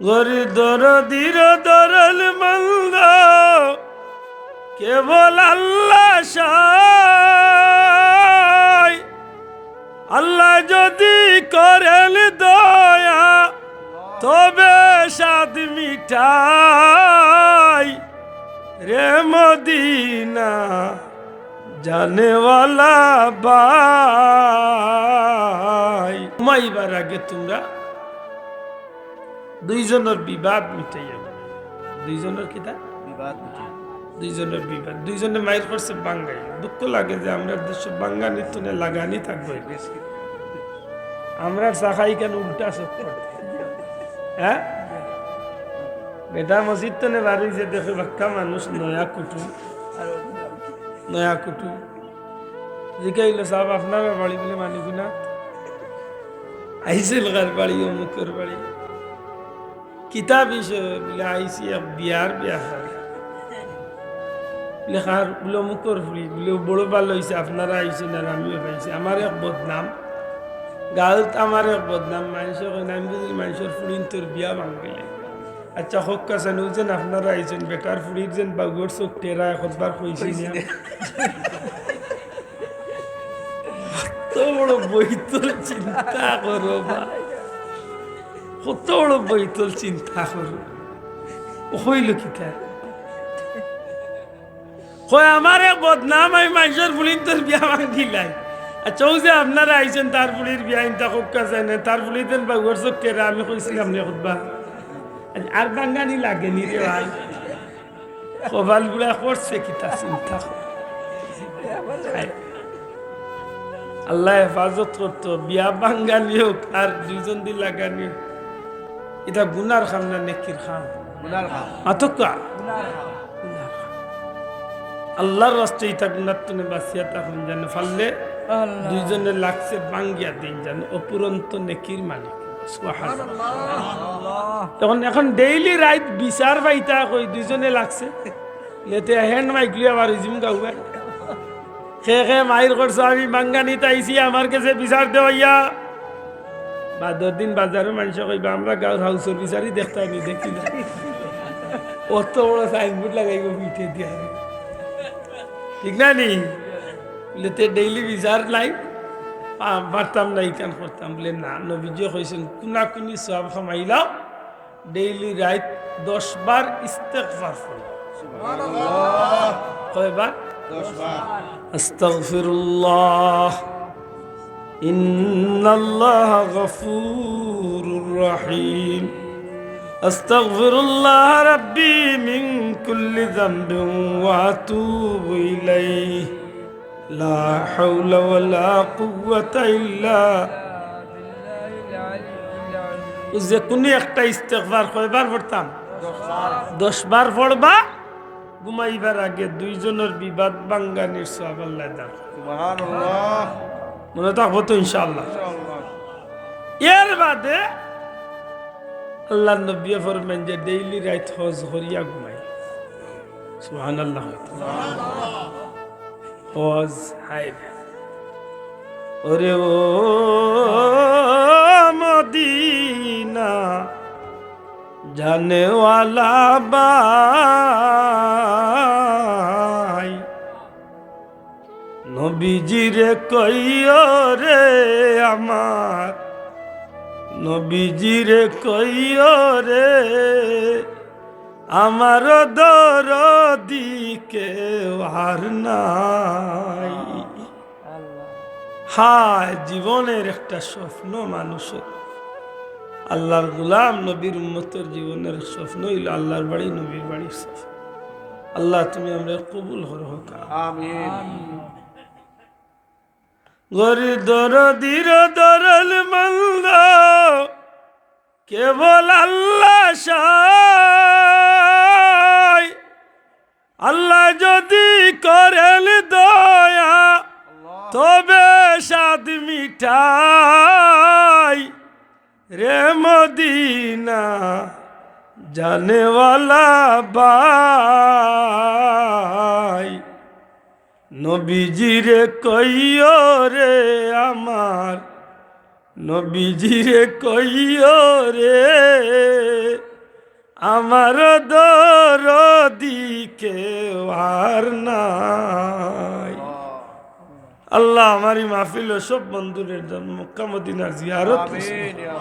গরি দরদির দরল মন্দ, কেবল আল্লাহ আল্লাহ যদি করেন দয়া, তবে সাদ মিঠাই। রে মদিনা জানেওয়ালা বাই। মাইবার আগে দুইজনের বিবাদ মিটাইয়া। দুইজনের কিতা বিবাদ দুইজনের বিবাদ। দুইজনে মায়ের করছে বাঙ্গাই। দুঃখ লাগে যে আমরা দেশ বাঙ্গানি তুনে লাগানি থাকব। আমরা চাখাই কেন উল্টা সব হ্যাঁ? বেটা মসজিদ তো নে বাড়ি যে দেখে বাক্কা মানুষ নয়া কুটুম। নয়া কুটুম। জিকাইল সাহেব আপনার বাড়ি বলে মানিব না? আইসিল গার বাড়ি অমুকের বাড়ি। কিতাব হিসেবে আইসি বিয়ার বিয়া হয় লেখার বলে অমুকর ফুড়ি বলে বড় ভালো হয়েছে আপনারা আইসেন আর আমিও পাইছি। আমার এক বদনাম। গাঁত আমার এক বদনাম মানুষের আমি বুঝি মানুষের ফুড়িন তোর বিয়া ভাঙিলে। আচ্ছা হোক কাছানো যেন আপনারা আইছেন বেটার ফুড়ির যেন বাগুর চোখ টেরা একবার কইছি কত বড় বইতল চিন্তা করো ভাই কত বড় বইতল চিন্তা করো। হইল কিতা কয় আমার বদনাম আমি মানুষের ফুলিন তোর বিয়া ভাঙিলাই। আচ্ছা ও যে আপনারা আইছেন, তার ফুলির বিয়া ইনতা হোক কাছে না তার ফুলিতেন বাগুর চোখ টেরা আমি কইছিলাম নে খুদবা আর বাঙ্গানি লাগেনি রে ভাই। কবালগুলা করছে কিতা চিন্তা কর। আল্লাহ হেফাজত করতো বিয়া বাঙ্গানি হোক, আর দুইজন দি লাগানি হোক। এটা গুনার খাম না নেকির খাম আতকা আল্লাহর রাস্তে ইটা গুনার তুনে বাঁচিয়া তখন জানে ফাললে দুইজনে লাগছে বাঙ্গিয়া দিন জানে অপুরন্ত নেকির মালিক। তখন এখন ডেইলি রাইট বিচার পাইতা কই দুইজনে লাগছে। লেতে হেন মাইকলি আবার ইজিম গাউবা খে খে মাইর করছ আমি বাঙ্গানিত আইছি আমার কাছে বিচার দেওয়াইয়া। বা দিন বাজারও মানুষ কইবা আমরা গাউ হাউস অফিসারই দেখতাম আমি দেখি না অত বড় সাইনবোর্ড লাগাইব মিঠে দিয়া ঠিক না নি? বলে তে ডেইলি বিচার নাই। পারতাম না ইটান করতাম বলে না নবীজিও কইছেন কোনা কুনি সব খামাইলাও ডেইলি রাইত দশ বার ইস্তেকফার কয়বার দশ বার আস্তাগফিরুল্লাহ إن الله غفور رحيم أستغفر الله ربي من كل ذنب وأتوب إليه لا حول ولا قوة إلا যে কোনো একটা ইস্তেকবার কয়বার পড়তাম দশ বার পড়বা ঘুমাইবার আগে দুইজনের বিবাদ বাঙ্গানির সব আল্লাহ দান সুবহানাল্লাহ মনে থাকব তো ইনশাআল্লাহ। এর বাদে আল্লাহ নবী ফরমেন যে ডেইলি রাইত হজ হরিয়া ঘুমাই সুহান আল্লাহ হজ হাই ওরে ও মদিনা, জানেওয়ালা বাই নবীজিরে কইও রে আমার, নবীজিরে কইও রে আমার দর দিকে আর নাই। হায়, জীবনের একটা স্বপ্ন মানুষের। আল্লাহর গুলাম নবীর উম্মতের জীবনের স্বপ্ন হইল আল্লাহর বাড়ি, নবীর বাড়ির স্বপ্ন। আল্লাহ তুমি আমরা কবুল হর হোক। গরি দরদির দরল মন্দ কেবল আল্লাহ আল্লাহ যদি করেন দয়া, তবে সাদ মিঠাই। রে মদিনা জানেওয়ালা বাই নবীজিরে কইও রে আমার নবীজিরে কইও রে আমার দরদিকে আর নাই আল্লাহ আমারই মাহফিল সব বন্ধুদের জন্য মক্কা মদিনার জিয়ারত আমিন ইয়া।